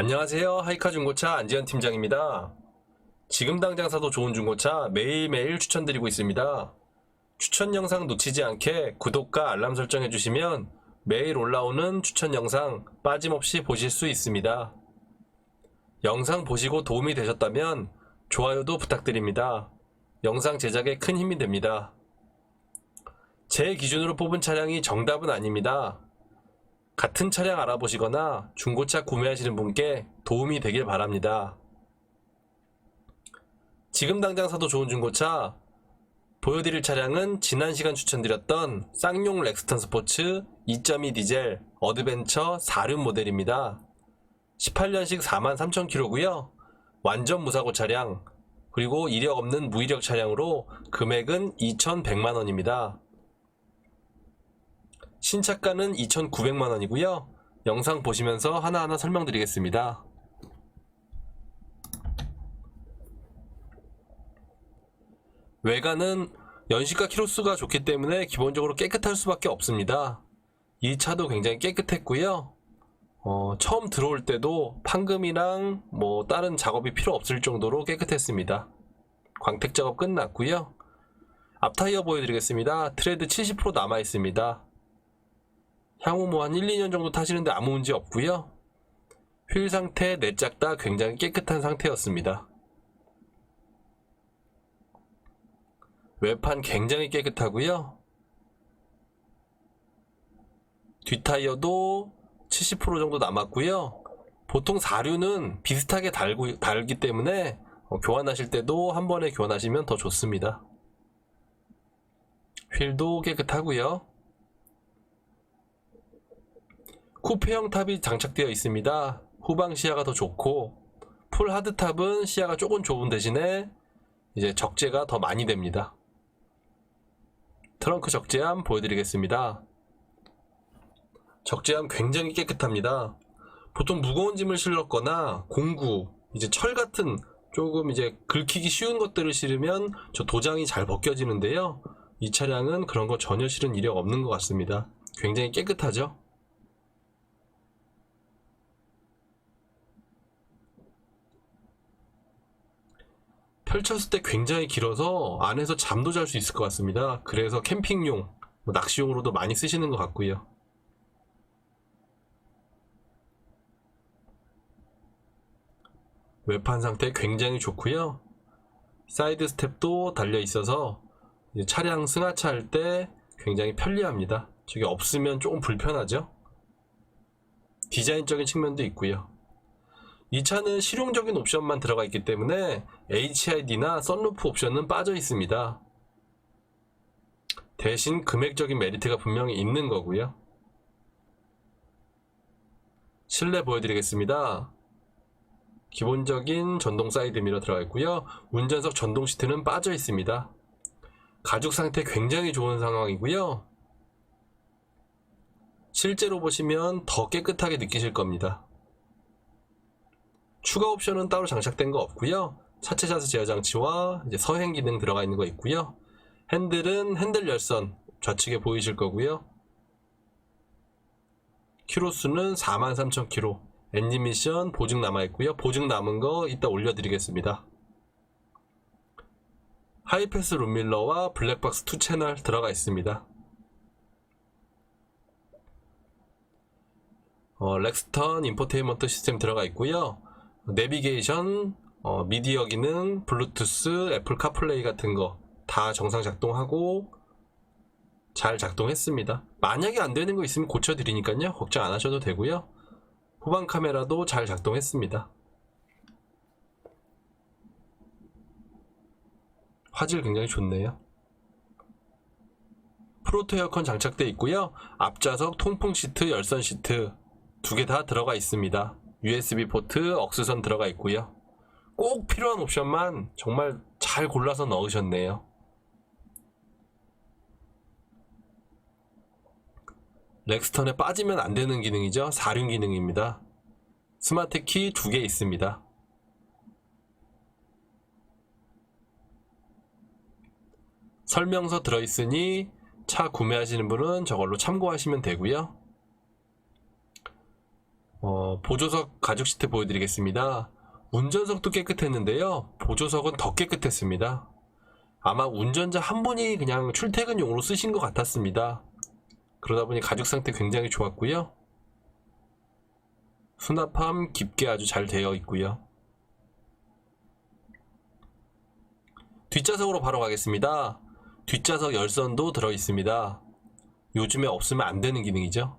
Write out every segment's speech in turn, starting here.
안녕하세요. 하이카 중고차 안지현 팀장입니다. 지금 당장 사도 좋은 중고차 매일매일 추천드리고 있습니다. 추천 영상 놓치지 않게 구독과 알람 설정해 주시면 매일 올라오는 추천 영상 빠짐없이 보실 수 있습니다. 영상 보시고 도움이 되셨다면 좋아요도 부탁드립니다. 영상 제작에 큰 힘이 됩니다. 제 기준으로 뽑은 차량이 정답은 아닙니다. 같은 차량 알아보시거나 중고차 구매하시는 분께 도움이 되길 바랍니다. 지금 당장 사도 좋은 중고차 보여드릴 차량은 지난 시간 추천드렸던 쌍용 렉스턴 스포츠 2.2 디젤 어드벤처 4륜 모델입니다. 18년식 43,000km고요. 완전 무사고 차량 그리고 이력 없는 무이력 차량으로 금액은 2,100만원입니다. 신차가는 2,900만 원이고요. 영상 보시면서 하나하나 설명드리겠습니다. 외관은 연식과 키로수가 좋기 때문에 기본적으로 깨끗할 수밖에 없습니다. 이 차도 굉장히 깨끗했고요. 어, 처음 들어올 때도 판금이랑 뭐 다른 작업이 필요 없을 정도로 깨끗했습니다. 광택 작업 끝났고요. 앞타이어 보여드리겠습니다. 트레드 70% 남아 있습니다. 향후 뭐 한 1, 2년 정도 타시는데 아무 문제 없고요. 휠 상태, 내짝 다 굉장히 깨끗한 상태였습니다. 외판 굉장히 깨끗하고요. 뒷타이어도 70% 정도 남았고요. 보통 4류는 비슷하게 달고, 달기 때문에 어, 교환하실 때도 한 번에 교환하시면 더 좋습니다. 휠도 깨끗하고요. 쿠페형 탑이 장착되어 있습니다. 후방 시야가 더 좋고 풀 하드 탑은 시야가 조금 좁은 대신에 이제 적재가 더 많이 됩니다. 트렁크 적재함 보여드리겠습니다. 적재함 굉장히 깨끗합니다. 보통 무거운 짐을 실렀거나 공구, 이제 철 같은 조금 이제 긁히기 쉬운 것들을 실으면 저 도장이 잘 벗겨지는데요. 이 차량은 그런 거 전혀 실은 이력 없는 것 같습니다. 굉장히 깨끗하죠? 펼쳤을 때 굉장히 길어서 안에서 잠도 잘 수 있을 것 같습니다. 그래서 캠핑용, 뭐 낚시용으로도 많이 쓰시는 것 같고요. 외판 상태 굉장히 좋고요. 사이드 스텝도 달려 있어서 차량 승하차 할 때 굉장히 편리합니다. 저게 없으면 조금 불편하죠. 디자인적인 측면도 있고요. 이 차는 실용적인 옵션만 들어가 있기 때문에 HID나 썬루프 옵션은 빠져 있습니다. 대신 금액적인 메리트가 분명히 있는 거고요. 실내 보여드리겠습니다. 기본적인 전동 사이드 미러 들어가 있고요. 운전석 전동 시트는 빠져 있습니다. 가죽 상태 굉장히 좋은 상황이고요. 실제로 보시면 더 깨끗하게 느끼실 겁니다. 추가 옵션은 따로 장착된 거 없고요. 차체 자세 제어 장치와 이제 서행 기능 들어가 있는 거 있고요. 핸들은 핸들 열선 좌측에 보이실 거고요. 키로수는 43,000km. 엔진 미션 보증 남아 있고요. 보증 남은 거 이따 올려드리겠습니다. 하이패스 룸밀러와 블랙박스 2 채널 들어가 있습니다. 어, 렉스턴 인포테인먼트 시스템 들어가 있고요. 내비게이션, 어, 미디어 기능, 블루투스, 애플 카플레이 같은 거 다 정상 작동하고 잘 작동했습니다. 만약에 안 되는 거 있으면 고쳐드리니까요. 걱정 안 하셔도 되고요. 후방 카메라도 잘 작동했습니다. 화질 굉장히 좋네요. 프로토 에어컨 장착되어 있고요. 앞좌석 통풍 시트, 열선 시트 두 개 다 들어가 있습니다. USB 포트, 억스선 들어가 있고요. 꼭 필요한 옵션만 정말 잘 골라서 넣으셨네요. 렉스턴에 빠지면 안 되는 기능이죠. 사륜 기능입니다. 스마트 키 두 개 있습니다. 설명서 들어있으니 차 구매하시는 분은 저걸로 참고하시면 되고요. 어, 보조석 가죽 시트 보여드리겠습니다. 운전석도 깨끗했는데요. 보조석은 더 깨끗했습니다. 아마 운전자 한 분이 그냥 출퇴근용으로 쓰신 것 같았습니다. 그러다 보니 가죽 상태 굉장히 좋았고요. 수납함 깊게 아주 잘 되어 있고요. 뒷좌석으로 바로 가겠습니다. 뒷좌석 열선도 들어 있습니다. 요즘에 없으면 안 되는 기능이죠.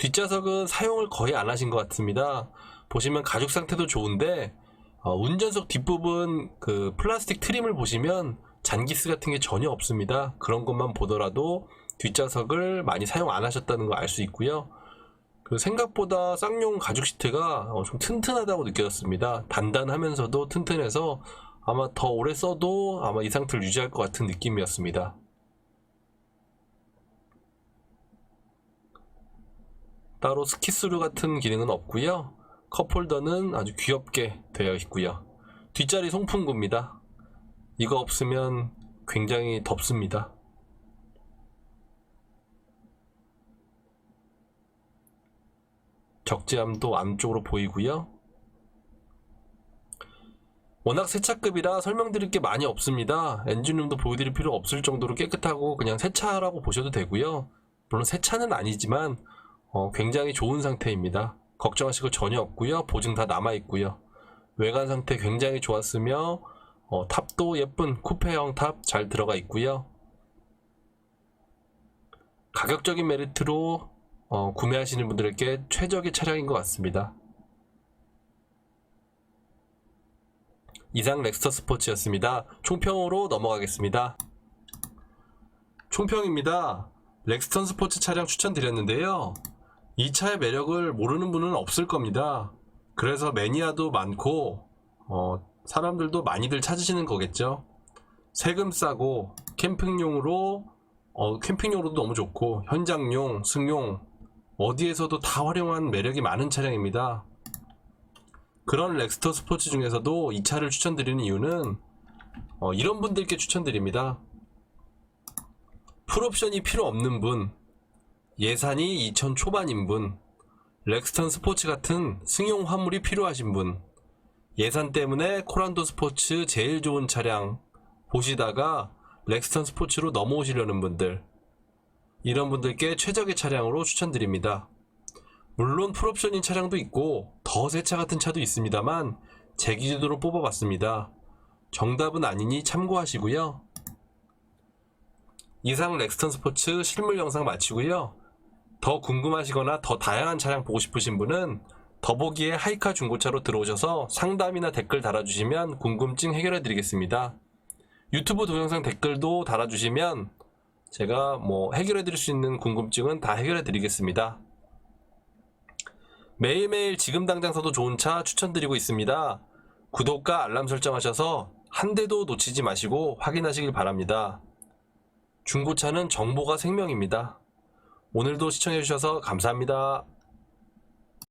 뒷좌석은 사용을 거의 안 하신 것 같습니다. 보시면 가죽 상태도 좋은데 어, 운전석 뒷부분 그 플라스틱 트림을 보시면 잔기스 같은 게 전혀 없습니다. 그런 것만 보더라도 뒷좌석을 많이 사용 안 하셨다는 거알수 있고요. 그 생각보다 쌍용 가죽 시트가 어, 좀 튼튼하다고 느껴졌습니다. 단단하면서도 튼튼해서 아마 더 오래 써도 아마 이 상태를 유지할 것 같은 느낌이었습니다. 따로 스키스루 같은 기능은 없고요. 컵홀더는 아주 귀엽게 되어 있고요. 뒷자리 송풍구입니다. 이거 없으면 굉장히 덥습니다. 적재함도 안쪽으로 보이고요. 워낙 새 차급이라 설명드릴 게 많이 없습니다. 엔진룸도 보여드릴 필요 없을 정도로 깨끗하고 그냥 새 차라고 보셔도 되고요. 물론 새 차는 아니지만 어, 굉장히 좋은 상태입니다. 걱정하실 거 전혀 없고요. 보증 다 남아 있고요. 외관 상태 굉장히 좋았으며 어, 탑도 예쁜 쿠페형 탑 잘 들어가 있고요. 가격적인 메리트로 어, 구매하시는 분들에게 최적의 차량인 것 같습니다. 이상 렉스터 스포츠였습니다. 총평으로 넘어가겠습니다. 총평입니다. 렉스턴 스포츠 차량 추천드렸는데요. 이 차의 매력을 모르는 분은 없을 겁니다. 그래서 매니아도 많고 어, 사람들도 많이들 찾으시는 거겠죠. 세금 싸고 캠핑용으로 어, 캠핑용으로도 너무 좋고 현장용, 승용 어디에서도 다 활용한 매력이 많은 차량입니다. 그런 렉스터 스포츠 중에서도 이 차를 추천드리는 이유는 어, 이런 분들께 추천드립니다. 풀옵션이 필요 없는 분, 예산이 2천 초반인 분, 렉스턴 스포츠 같은 승용 화물이 필요하신 분, 예산 때문에 코란도 스포츠 제일 좋은 차량 보시다가 렉스턴 스포츠로 넘어오시려는 분들, 이런 분들께 최적의 차량으로 추천드립니다. 물론 풀옵션인 차량도 있고 더 새 차 같은 차도 있습니다만 제 기준으로 뽑아봤습니다. 정답은 아니니 참고하시고요. 이상 렉스턴 스포츠 실물 영상 마치고요. 더 궁금하시거나 더 다양한 차량 보고 싶으신 분은 더보기에 하이카 중고차로 들어오셔서 상담이나 댓글 달아주시면 궁금증 해결해 드리겠습니다. 유튜브 동영상 댓글도 달아주시면 제가 뭐 해결해 드릴 수 있는 궁금증은 다 해결해 드리겠습니다. 매일매일 지금 당장 사도 좋은 차 추천드리고 있습니다. 구독과 알람 설정하셔서 한 대도 놓치지 마시고 확인하시길 바랍니다. 중고차는 정보가 생명입니다. 오늘도 시청해주셔서 감사합니다.